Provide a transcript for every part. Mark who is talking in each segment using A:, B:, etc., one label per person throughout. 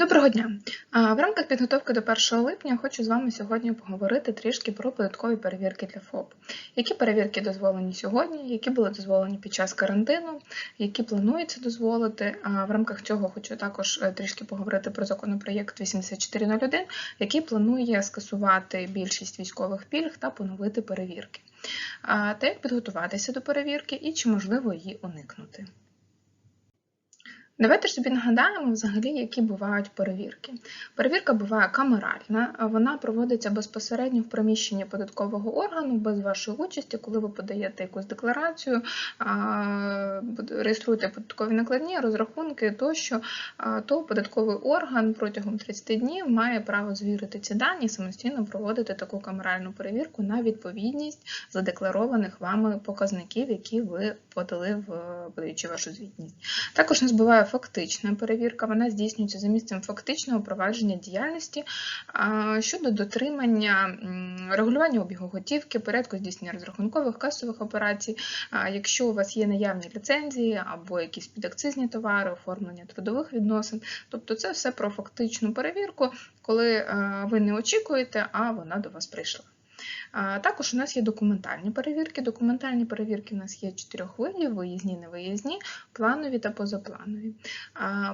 A: Доброго дня! В рамках підготовки до 1 липня хочу з вами сьогодні поговорити трішки про податкові перевірки для ФОП. Які перевірки дозволені сьогодні, які були дозволені під час карантину, які планується дозволити. В рамках цього хочу також е, трішки поговорити про законопроєкт 8401, який планує скасувати більшість військових пільг та поновити перевірки. Та як підготуватися до перевірки і чи можливо її уникнути. Давайте ж собі нагадаємо взагалі, які бувають перевірки. Перевірка буває камеральна, вона проводиться безпосередньо в приміщенні податкового органу без вашої участі, коли ви подаєте якусь декларацію, реєструєте податкові накладні, розрахунки тощо, то податковий орган протягом 30 днів має право звірити ці дані і самостійно проводити таку камеральну перевірку на відповідність задекларованих вами показників, які ви подали в подаючи вашу звітність. Також нас буває фактична перевірка, вона здійснюється за місцем фактичного провадження діяльності щодо дотримання регулювання обігу готівки, порядку здійснення розрахункових касових операцій, якщо у вас є наявні ліцензії або якісь підакцизні товари, оформлення трудових відносин. Тобто це все про фактичну перевірку, коли ви не очікуєте, а вона до вас прийшла. Також у нас є документальні перевірки. Документальні перевірки у нас є чотирьох видів: виїзні, невиїзні, планові та позапланові.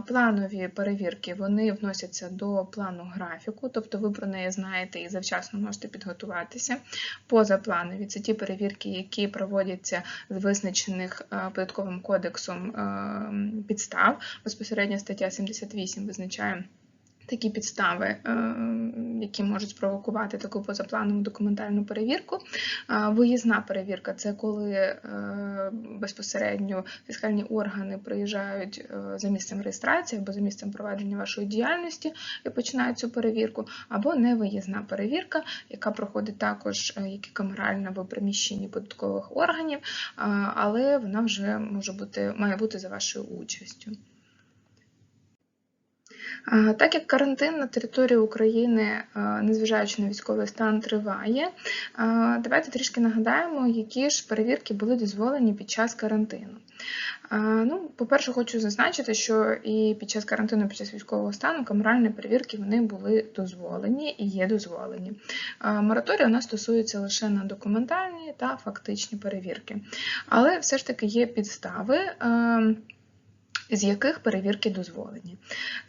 A: Планові перевірки вони вносяться до плану графіку, тобто ви про неї знаєте і завчасно можете підготуватися. Позапланові це ті перевірки, які проводяться з визначених податковим кодексом підстав. Безпосередньо стаття 78 визначає. Такі підстави, е, які можуть спровокувати таку позапланову документальну перевірку. Виїзна перевірка це коли е, безпосередньо фіскальні органи приїжджають е, за місцем реєстрації або за місцем провадження вашої діяльності і починають цю перевірку, або невиїзна перевірка, яка проходить також як і камеральна в приміщенні податкових органів, але вона вже може бути, має бути за вашою участю. Так як карантин на території України, незважаючи на військовий стан, триває, давайте трішки нагадаємо, які ж перевірки були дозволені під час карантину. Ну, По-перше, хочу зазначити, що і під час карантину, під час військового стану камеральні перевірки вони були дозволені і є дозволені. Мораторій у нас стосується лише на документальні та фактичні перевірки. Але все ж таки є підстави з яких перевірки дозволені.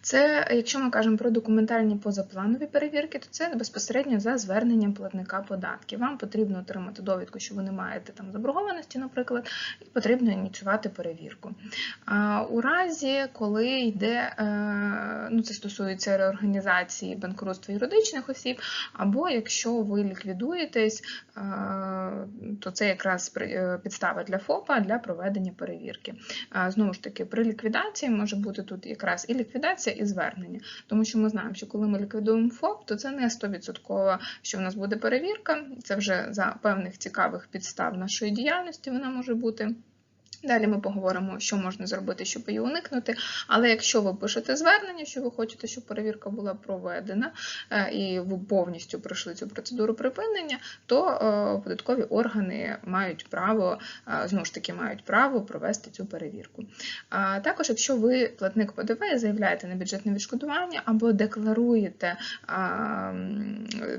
A: Це, якщо ми кажемо про документальні позапланові перевірки, то це безпосередньо за зверненням платника податків. Вам потрібно отримати довідку, що ви не маєте там заборгованості, наприклад, і потрібно ініціювати перевірку. А У разі, коли йде, е, ну це стосується реорганізації банкрутства юридичних осіб, або якщо ви ліквідуєтесь, е, то це якраз е, підстава для ФОПа для проведення перевірки. Знову ж таки, при ліквідації ліквідації може бути тут якраз і ліквідація, і звернення. Тому що ми знаємо, що коли ми ліквідуємо ФОП, то це не 100%, що в нас буде перевірка, це вже за певних цікавих підстав нашої діяльності вона може бути. Далі ми поговоримо, що можна зробити, щоб її уникнути. Але якщо ви пишете звернення, що ви хочете, щоб перевірка була проведена, е, і ви повністю пройшли цю процедуру припинення, то е, податкові органи мають право, е, знову ж таки, мають право провести цю перевірку. Також, якщо ви платник ПДВ заявляєте на бюджетне відшкодування або декларуєте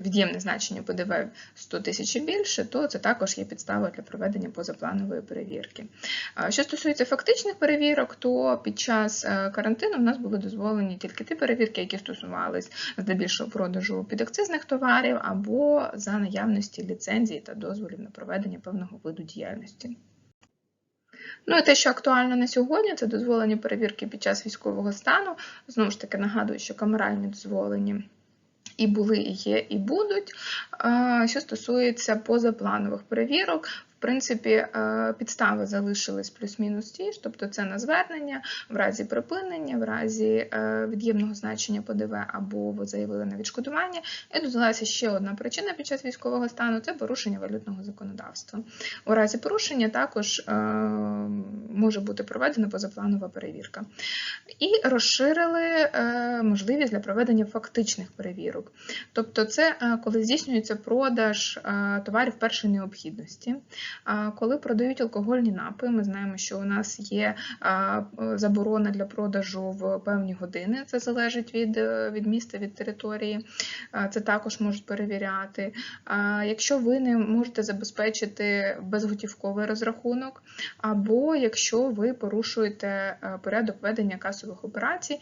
A: від'ємне значення ПДВ 100 тисяч і більше, то це також є підстава для проведення позапланової перевірки. Що стосується фактичних перевірок, то під час е, карантину в нас були дозволені тільки ті перевірки, які стосувалися здебільшого продажу підакцизних товарів або за наявності ліцензії та дозволів на проведення певного виду діяльності. Ну і те, що актуально на сьогодні, це дозволені перевірки під час військового стану. Знову ж таки, нагадую, що камеральні дозволені. І були, і є, і будуть. Що стосується позапланових перевірок, принципі, е, підстави залишились плюс-мінус ті ж, тобто це на звернення в разі припинення, в разі е, від'ємного значення ПДВ або ви заявили на відшкодування. І додалася ще одна причина під час військового стану це порушення валютного законодавства. У разі порушення також е, може бути проведена позапланова перевірка. І розширили можливість для проведення фактичних перевірок. Тобто, це коли здійснюється продаж товарів першої необхідності. Коли продають алкогольні напої, ми знаємо, що у нас є заборона для продажу в певні години. Це залежить від, е, від міста, від території. Це також можуть перевіряти. Якщо ви не можете забезпечити безготівковий розрахунок, або якщо ви порушуєте е, порядок ведення касових операцій,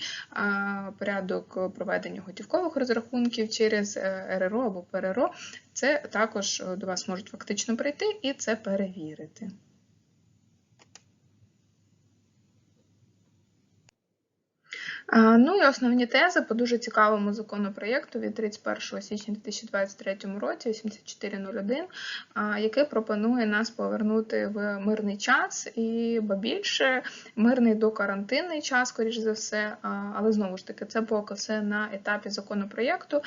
A: порядок проведення готівкових розрахунків через е, РРО або ПРРО, це також е, до вас можуть фактично прийти і це перевірити. Ну і основні тези по дуже цікавому законопроєкту від 31 січня 2023 році, 8401, а, який пропонує нас повернути в мирний час і ба більше мирний докарантинний час, скоріш за все. Але знову ж таки, це поки все на етапі законопроєкту.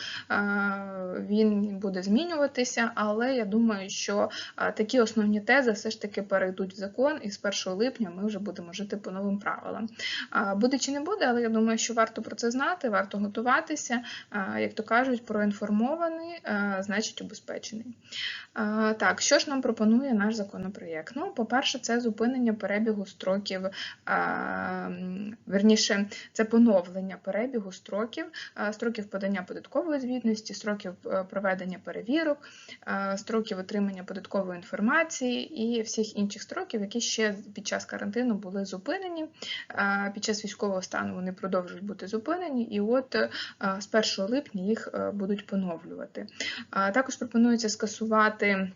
A: Він буде змінюватися, але я думаю, що такі основні тези все ж таки перейдуть в закон, і з 1 липня ми вже будемо жити по новим правилам. Буде чи не буде, але я думаю, що варто про це знати, варто готуватися. Як то кажуть, проінформований, значить убезпечений. Так, що ж нам пропонує наш законопроєкт? Ну, по-перше, це зупинення перебігу строків, верніше, це поновлення перебігу строків, строків подання податкової звітності, строків е, проведення перевірок, строків отримання податкової інформації і всіх інших строків, які ще під час карантину були зупинені. Під час військового стану вони продовжують бути зупинені, і от е, з 1 липня їх е, будуть поновлювати. Також пропонується скасувати.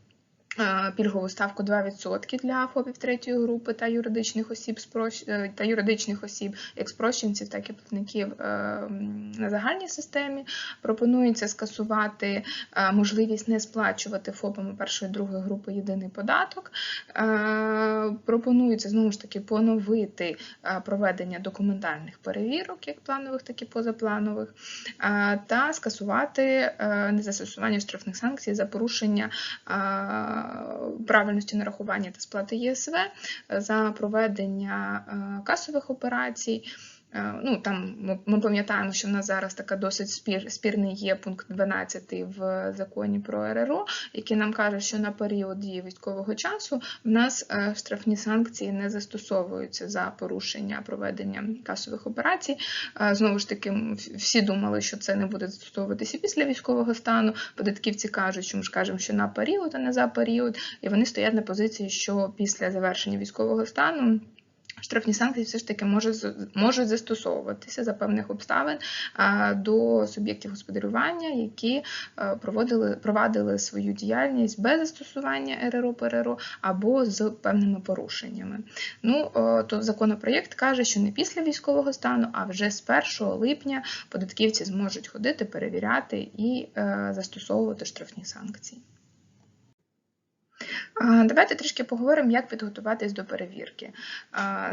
A: Е, Пільгову ставку 2% для ФОПів третьої групи та юридичних осіб е, та юридичних осіб, як спрощенців, так і платників е, на загальній системі. Пропонується скасувати можливість не сплачувати ФОПами першої і другої групи єдиний податок. Пропонується знову ж таки поновити проведення документальних перевірок, як планових, так і позапланових, та скасувати незастосування штрафних санкцій за порушення правильності нарахування та сплати ЄСВ, е, за проведення е, касових операцій. Е, Ну, там ми- пам'ятаємо, що в нас зараз така досить спір, спірний є пункт 12 в законі про РРО, який нам каже, що на період дії військового часу в нас е, штрафні санкції не застосовуються за порушення проведення касових операцій. Е, Знову ж таки, всі думали, що це не буде застосовуватися після військового стану. Податківці кажуть, що ми ж кажемо, що на період, а не за період, і вони стоять на позиції, що після завершення військового стану. Штрафні санкції все ж таки може, з- можуть застосовуватися за певних обставин до суб'єктів господарювання, які е, проводили, провадили свою діяльність без застосування РРО ПРРО або з певними порушеннями. Ну, е, то законопроєкт каже, що не після військового стану, а вже з 1 липня податківці зможуть ходити, перевіряти і е, застосовувати штрафні санкції. Давайте трішки поговоримо, як підготуватись до перевірки.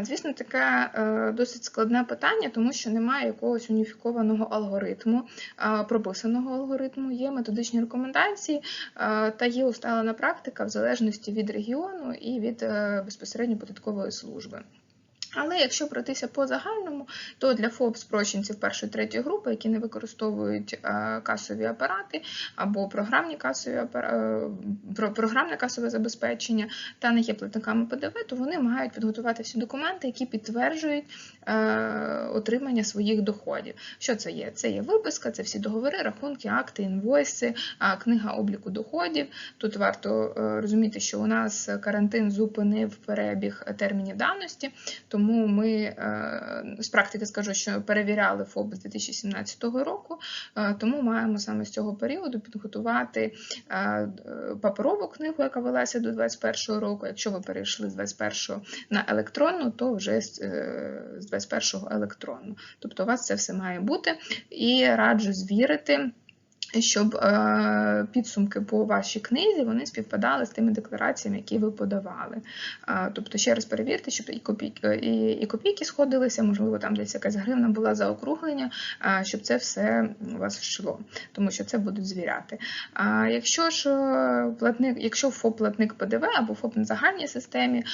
A: Звісно, таке е, досить складне питання, тому що немає якогось уніфікованого алгоритму, прописаного алгоритму, є методичні рекомендації та є усталена практика в залежності від регіону і від е, безпосередньо податкової служби. Але якщо пройтися по загальному, то для ФОП спрощенців першої третьої групи, які не використовують е, касові апарати або програмні касові апара- е, програмне касове забезпечення та не є платниками ПДВ, то вони мають підготувати всі документи, які підтверджують е, отримання своїх доходів. Що це є? Це є виписка, це всі договори, рахунки, акти, інвойси, книга обліку доходів. Тут варто розуміти, що у нас карантин зупинив перебіг термінів давності. Тому ми е, з практики скажу, що перевіряли ФОП з 2017 року, е, тому маємо саме з цього періоду підготувати е, паперову книгу, яка велася до 2021 року. Якщо ви перейшли з 2021 на електронну, то вже з е, з 2021 електронну. Тобто у вас це все має бути. І раджу звірити щоб е, підсумки по вашій книзі вони співпадали з тими деклараціями, які ви подавали. Е, тобто, ще раз перевірте, щоб і копійки, і, і копійки сходилися, можливо, там десь якась гривна була за округлення, е, щоб це все у вас йшло, тому що це будуть звіряти. А якщо ж е, платник, якщо ФОП платник ПДВ або ФОП на загальній системі,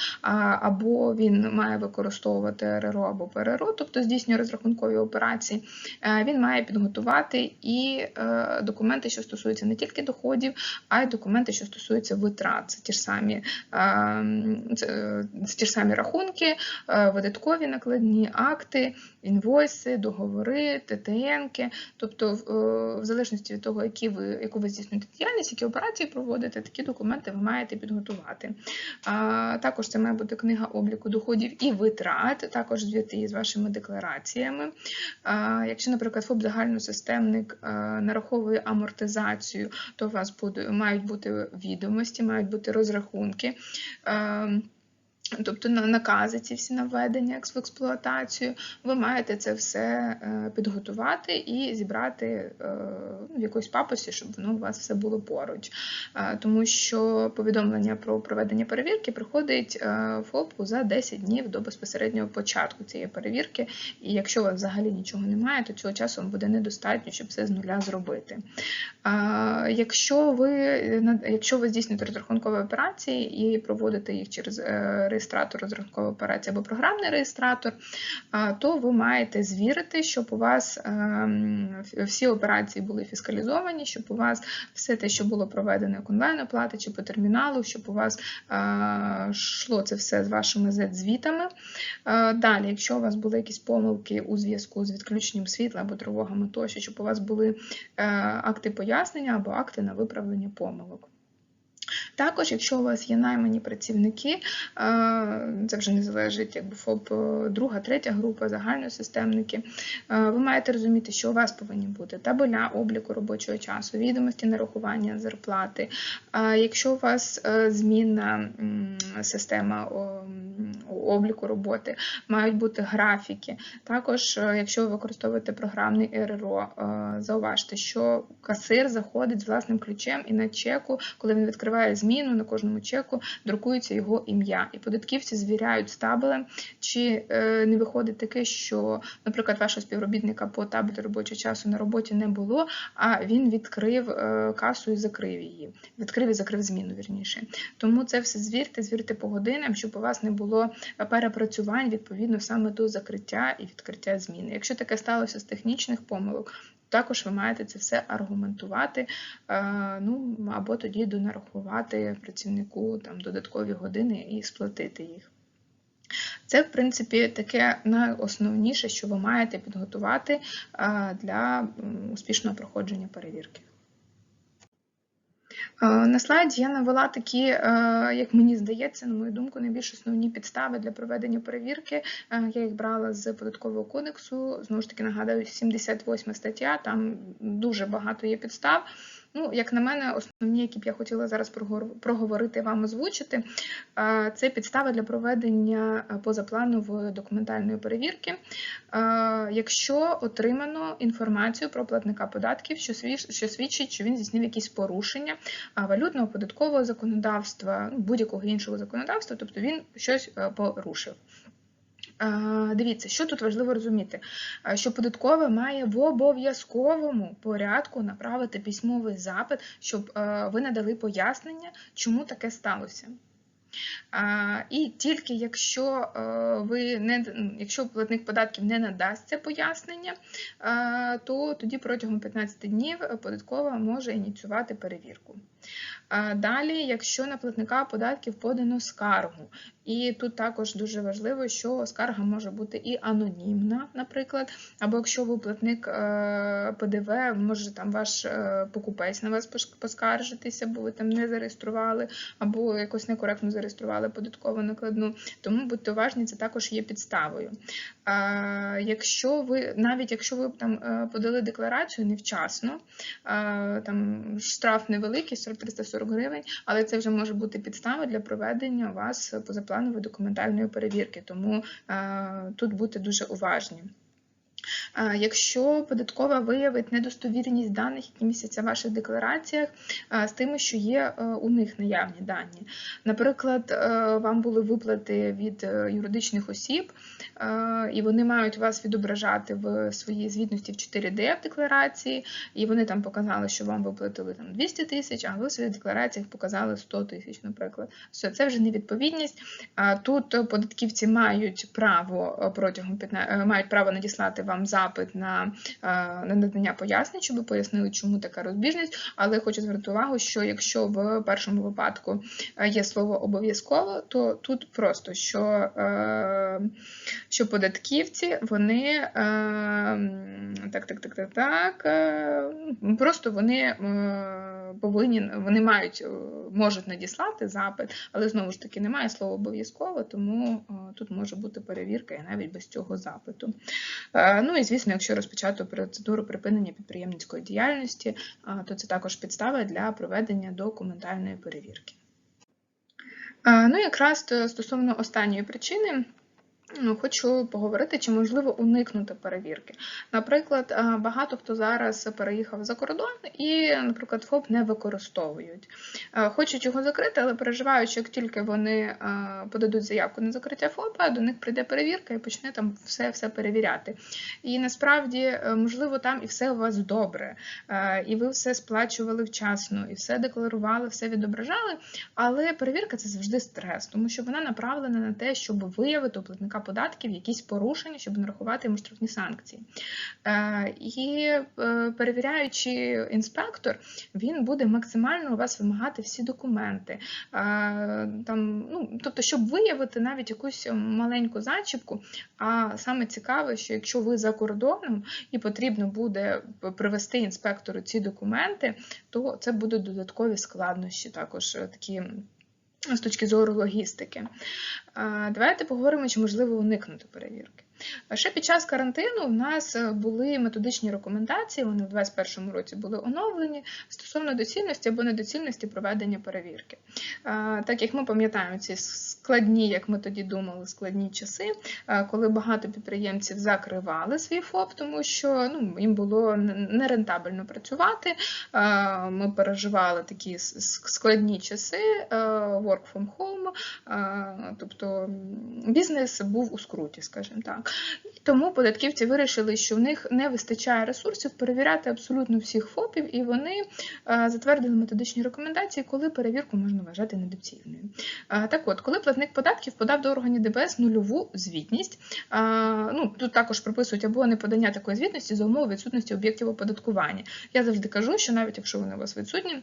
A: або він має використовувати РРО або ПРРО, тобто здійснює розрахункові операції, е, він має підготувати і е, документи, що стосуються не тільки доходів, а й документи, що стосуються витрат. Це ті ж самі, е, це, це ті ж самі рахунки, е, видаткові накладні акти, інвойси, договори, ТТНки. Тобто, в, е, залежності від того, які ви, яку ви здійснюєте діяльність, які операції проводите, такі документи ви маєте підготувати. Також це має бути книга обліку доходів і витрат, також звіти з вашими деклараціями. Якщо, наприклад, ФОП загальносистемник е, нараховує амортизацію, то у вас буде, мають бути відомості, мають бути розрахунки. Е, Тобто на- накази ці всі наведення в експлуатацію, ви маєте це все е, підготувати і зібрати е, в якоїсь папусі, щоб воно у вас все було поруч. Е, Тому що повідомлення про проведення перевірки приходить ФОПу за 10 днів до безпосереднього початку цієї перевірки. І якщо у вас взагалі нічого немає, то цього часу вам буде недостатньо, щоб все з нуля зробити. Якщо ви, якщо ви здійснюєте розрахункові операції і проводите їх через реєстратор розрахункової операції або програмний реєстратор, то ви маєте звірити, щоб у вас ем, всі операції були фіскалізовані, щоб у вас все те, що було проведено як онлайн-оплати чи по терміналу, щоб у вас е, йшло це все з вашими Z-звітами. Е, Далі, якщо у вас були якісь помилки у зв'язку з відключенням світла або тривогами тощо, щоб у вас були е, акти пояснення або акти на виправлення помилок. Також, якщо у вас є наймані працівники, е, це вже не залежить якби ФОП е, друга, третя група, загальносистемники, е, ви маєте розуміти, що у вас повинні бути табеля обліку робочого часу, відомості нарахування зарплати. Якщо у вас змінна система обліку роботи, мають бути графіки. Також, якщо ви використовуєте програмний РРО, зауважте, що касир заходить з власним ключем і на чеку, коли він відкриває зміну на кожному чеку, друкується його ім'я. І податківці звіряють з табелем, чи е, не виходить таке, що, наприклад, вашого співробітника по таблі робочого часу на роботі не було, а він відкрив е, касу і закрив її. Відкрив і закрив зміну, вірніше. Тому це все звірте, звірте по годинам, щоб у вас не було перепрацювань відповідно саме до закриття і відкриття зміни. Якщо таке сталося з технічних помилок, також ви маєте це все аргументувати, е, ну або тоді донарахувати працівнику там додаткові години і сплатити їх. Це, в принципі, таке найосновніше, що ви маєте підготувати е, для успішного проходження перевірки. Е, На слайді я навела такі, е, як мені здається, на мою думку, найбільш основні підстави для проведення перевірки. Е, Я їх брала з податкового кодексу. Знову ж таки, нагадаю, 78 стаття, там дуже багато є підстав. Ну, як на мене, основні, які б я хотіла зараз проговорити вам озвучити, це підстави для проведення позапланової документальної перевірки. Якщо отримано інформацію про платника податків, що свідчить, що він здійснив якісь порушення валютного податкового законодавства, будь-якого іншого законодавства, тобто він щось порушив. Е, Дивіться, що тут важливо розуміти, Е, що податкова має в обов'язковому порядку направити письмовий запит, щоб е, ви надали пояснення, чому таке сталося. І тільки якщо ви не якщо платник податків не надасть це пояснення, то тоді протягом 15 днів податкова може ініціювати перевірку. Далі, якщо на платника податків подано скаргу, і тут також дуже важливо, що скарга може бути і анонімна, наприклад, або якщо ви платник е, ПДВ, може там ваш е, покупець на вас поскаржитися, бо ви там не зареєстрували, або якось некоректно зареєстрували податкову накладну. Тому будьте уважні, це також є підставою. Якщо ви навіть якщо ви там е, подали декларацію невчасно, там штраф невеликий, 40-340 гривень, але це вже може бути підстава для проведення у вас позапланової документальної перевірки, тому е, тут бути дуже уважні. Якщо податкова виявить недостовірність даних, які містяться в ваших деклараціях, з тими, що є е, у них наявні дані. Наприклад, е, вам були виплати від е, юридичних осіб, і вони мають вас відображати в своїй звітності в 4D в декларації, і вони там показали, що вам виплатили там 200 тисяч, а ви в своїх деклараціях показали 100 тисяч, наприклад. Все, це вже невідповідність. Тут податківці мають право протягом 15, мають право надіслати вам вам запит на, е, на надання пояснень, щоб пояснили, чому така розбіжність. Але хочу звернути увагу, що якщо в першому випадку е, є слово обов'язково, то тут просто що, е, що податківці вони так, так, так, так, так, просто вони повинні, вони мають, можуть надіслати запит, але знову ж таки немає слова обов'язково, тому тут може бути перевірка і навіть без цього запиту. Е, Ну і звісно, якщо розпочато процедуру припинення підприємницької діяльності, е, то це також підстава для проведення документальної перевірки. Е, Ну, якраз стосовно останньої причини. Ну, Хочу поговорити, чи можливо уникнути перевірки. Наприклад, е, багато хто зараз переїхав за кордон і, наприклад, ФОП не використовують. Е, Хочуть його закрити, але переживають, що як тільки вони е, подадуть заявку на закриття ФОПа, до них прийде перевірка і почне там все все перевіряти. І насправді, можливо, там і все у вас добре, і ви все сплачували вчасно, і все декларували, все відображали. Але перевірка це завжди стрес, тому що вона направлена на те, щоб виявити у платника податків якісь порушення, щоб нарахувати йому штрафні санкції. Е, І е, перевіряючий інспектор, він буде максимально у вас вимагати всі документи. Е, Там, ну, Тобто, щоб виявити навіть якусь маленьку зачіпку, а саме цікаве, що якщо ви за кордоном і потрібно буде привести інспектору ці документи, то це будуть додаткові складнощі, також такі з точки зору логістики. Давайте поговоримо, чи можливо уникнути перевірки. Ще під час карантину у нас е, були методичні рекомендації, вони в 2021 році були оновлені стосовно доцільності або недоцільності проведення перевірки. Так як ми пам'ятаємо ці складні, як ми тоді думали, складні часи, коли багато підприємців закривали свій ФОП, тому що ну, їм було нерентабельно працювати. Ми переживали такі складні часи, work from home, тобто бізнес був у скруті, скажімо так. Тому податківці вирішили, що в них не вистачає ресурсів перевіряти абсолютно всіх ФОПів, і вони е, затвердили методичні рекомендації, коли перевірку можна вважати недоцільною. Е, Так от, коли платник податків подав до органів ДБС нульову звітність, е, ну, тут також прописують або неподання такої звітності за умови відсутності об'єктів оподаткування. Я завжди кажу, що навіть якщо вони у вас відсутні,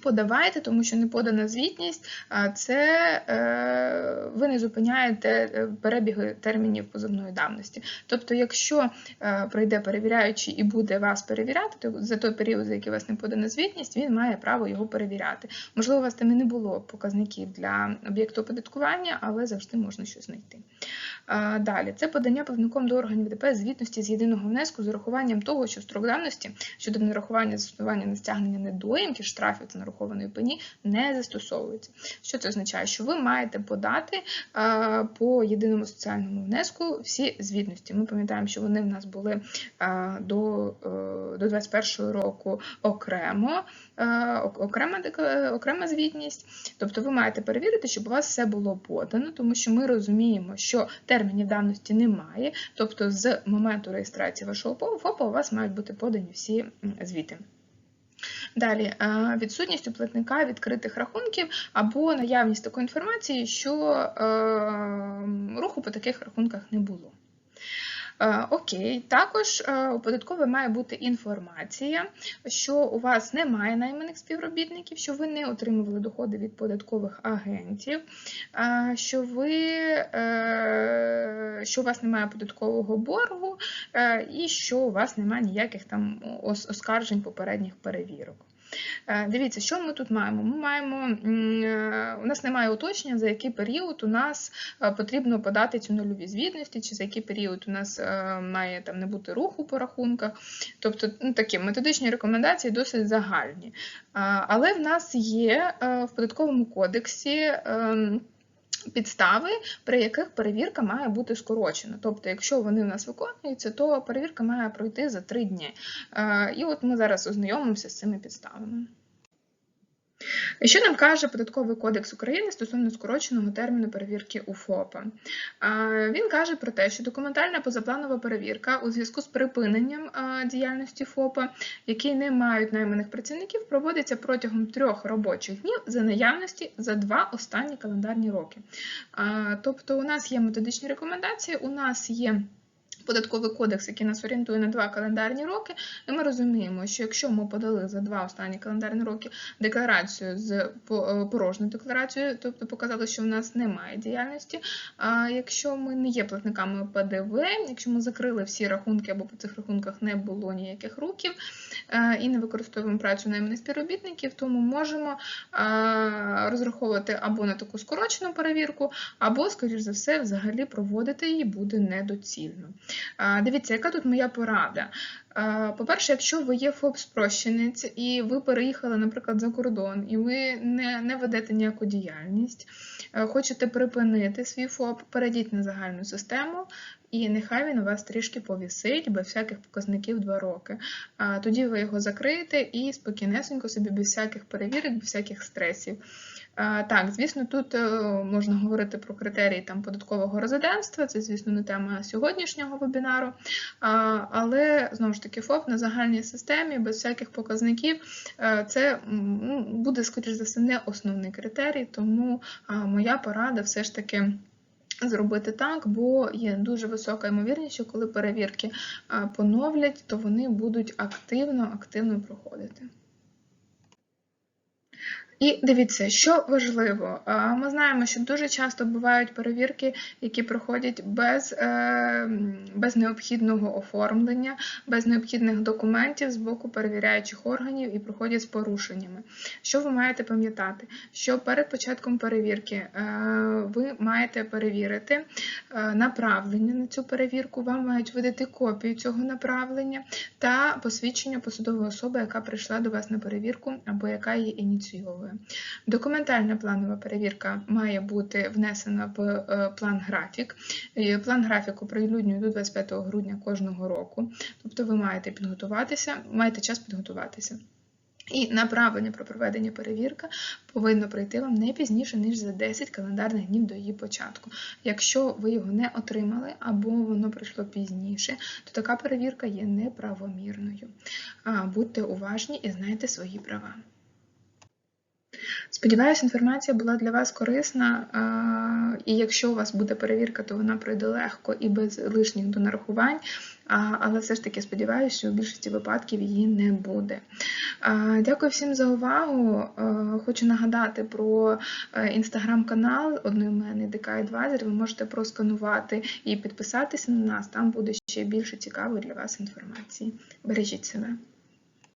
A: Подавайте, тому що неподана звітність це е, ви не зупиняєте е, перебіги термінів позовної давності. Тобто, якщо е, прийде перевіряючий і буде вас перевіряти, то за той період, за який вас не подана звітність, він має право його перевіряти. Можливо, у вас там і не було показників для об'єкту оподаткування, але завжди можна щось знайти. Далі це подання платником до органів ДПС звітності з єдиного внеску з урахуванням того, що строк давності щодо нерахування застосування на стягнення недоїмки, штрафів та нарахованої пені не застосовується. Що це означає? Що ви маєте подати по єдиному соціальному внеску всі звітності. Ми пам'ятаємо, що вони в нас були до, е, до 21 року окремо. е, Окрема, окрема звітність, тобто ви маєте перевірити, щоб у вас все було подано, тому що ми розуміємо, що термінів давності немає, тобто з моменту реєстрації вашого ФОПа у вас мають бути подані всі звіти. Далі, е, відсутність у платника відкритих рахунків або наявність такої інформації, що е, руху по таких рахунках не було. Е, Окей, також е, у податковій має бути інформація, що у вас немає найманих співробітників, що ви не отримували доходи від податкових агентів, е, що ви, що у вас немає податкового боргу, і що у вас немає ніяких там ос- оскаржень попередніх перевірок. Е, Дивіться, що ми тут маємо? Ми маємо, е, у нас немає уточнення, за який період у нас е, потрібно подати цю нульові звітності, чи за який період у нас має там не бути руху по рахунках. Тобто ну, такі методичні рекомендації досить загальні. Але в нас є в податковому кодексі. Підстави, при яких перевірка має бути скорочена. Тобто, якщо вони в нас виконуються, то перевірка має пройти за три дні. Е, І от ми зараз ознайомимося з цими підставами. Що нам каже Податковий кодекс України стосовно скороченого терміну перевірки у ФОПа? Він каже про те, що документальна позапланова перевірка у зв'язку з припиненням діяльності ФОПа, які не мають найманих працівників, проводиться протягом трьох робочих днів за наявності за два останні календарні роки. Тобто, у нас є методичні рекомендації, у нас є Податковий кодекс, який нас орієнтує на два календарні роки, і ми розуміємо, що якщо ми подали за два останні календарні роки декларацію з е, порожньою декларацією, тобто показали, що в нас немає діяльності. А якщо ми не є платниками ПДВ, якщо ми закрили всі рахунки або по цих рахунках не було ніяких рухів е, і не використовуємо працю найманих співробітників, то ми можемо е, розраховувати або на таку скорочену перевірку, або, скоріш за все, взагалі проводити її буде недоцільно. Дивіться, яка тут моя порада? По-перше, якщо ви є ФОП-спрощенець і ви переїхали, наприклад, за кордон, і ви не, не ведете ніяку діяльність, е, хочете припинити свій ФОП, перейдіть на загальну систему, і нехай він у вас трішки повісить, без всяких показників 2 роки. Тоді ви його закриєте і спокійнесенько собі без всяких перевірок, без всяких стресів. Так, звісно, тут е, можна говорити про критерії там, податкового резидентства, це, звісно, не тема сьогоднішнього вебінару. Але знову ж таки, ФОП на загальній системі, без всяких показників, е, це ну, буде, скоріш за все, не основний критерій, тому моя порада все ж таки. Зробити так, бо є дуже висока ймовірність, що коли перевірки поновлять, то вони будуть активно активно проходити. І дивіться, що важливо, ми знаємо, що дуже часто бувають перевірки, які проходять без, е, без необхідного оформлення, без необхідних документів з боку перевіряючих органів і проходять з порушеннями. Що ви маєте пам'ятати? Що перед початком перевірки е, ви маєте перевірити е, направлення на цю перевірку, вам мають видати копію цього направлення та посвідчення посадової особи, яка прийшла до вас на перевірку або яка її ініційовує. Документальна планова перевірка має бути внесена в е, план графік. План графіку прилюднює до 25 грудня кожного року. Тобто ви маєте підготуватися, маєте час підготуватися. І направлення про проведення перевірки повинно прийти вам не пізніше, ніж за 10 календарних днів до її початку. Якщо ви його не отримали або воно прийшло пізніше, то така перевірка є неправомірною. Будьте уважні і знайте свої права. Сподіваюся, інформація була для вас корисна, і якщо у вас буде перевірка, то вона пройде легко і без лишніх донарахувань. Але все ж таки сподіваюся, що в більшості випадків її не буде. Дякую всім за увагу. Хочу нагадати про інстаграм-канал одноіменний ДК Advisor. Ви можете просканувати і підписатися на нас. Там буде ще більше цікавої для вас інформації. Бережіть себе.